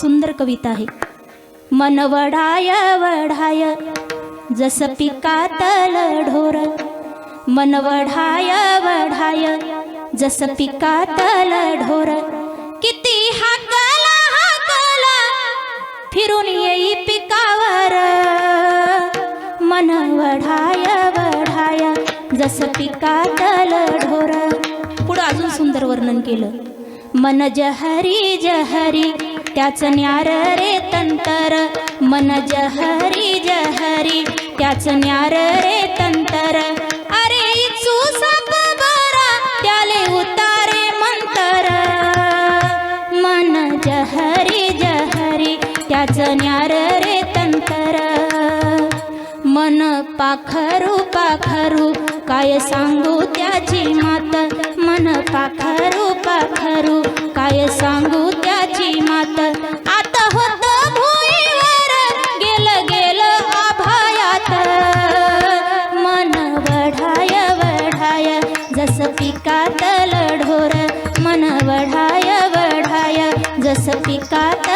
सुंदर कविता आहे. मन वढाय वढाय जस पिकातल ढोर. मन वढाय वढाय जस पिकातल ढोर. किती हाकला हाकला फिरून येई पिकावर. मन वढाय वढाय जस पिकातल ढोर. पुढं अजून सुंदर वर्णन केलं. मन जहरी जहरी त्याच न्यार रे तंतर. मन जहरी जहरी. त्याच न्यार रे तंतर. अरे इचू साप बरा त्याले उतारे मंतर. मन जहरी जहरी. त्याच न्यार रे तंतर. मन पाखरू पाखरू काय सांगू त्याची मात. मन पाखरू पाखरू काय सांगू जस पिकातल ढोर मन वढाय वढाय जस पिकात